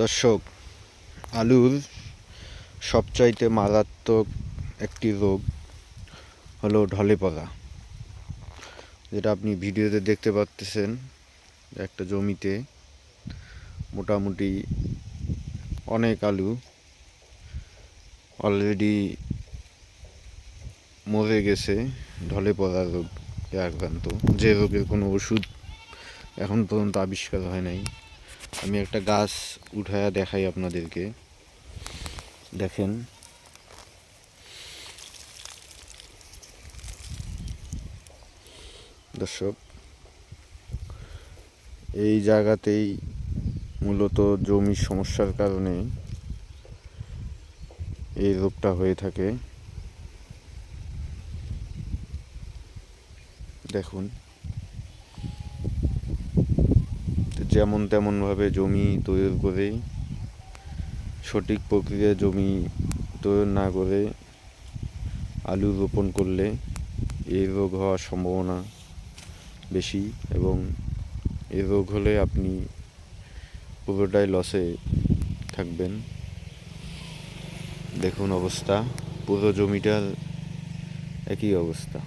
দর্শক, আলুর সবচাইতে মারাত্মক একটি রোগ হলো ঢলে পড়া যেটা আপনি ভিডিওতে দেখতে পাচ্ছেন একটা জমিতে মোটামুটি অনেক আলু অলরেডি মরে গেছে ঢলে পড়া রোগ আক্রান্ত। যে রোগের কোনো ওষুধ এখন পর্যন্ত আবিষ্কার হয় নাই। আমি একটা গাছ উঠায়া দেখাই আপনাদেরকে। দেখেন। দর্শক, এই জায়গাতেই মূলত জমির সমস্যার কারণে এই রোগটা হয়ে থাকে। দেখুন। যেমন তেমনভাবে জমি তৈরি করে, সঠিক প্রক্রিয়ায় জমি তৈরি না করে আলু রোপণ করলে এই রোগ হওয়ার সম্ভাবনা বেশি এবং এই রোগ হলে আপনি পুরোটাই লসে থাকবেন। দেখুন অবস্থা, পুরো জমিটার একই অবস্থা।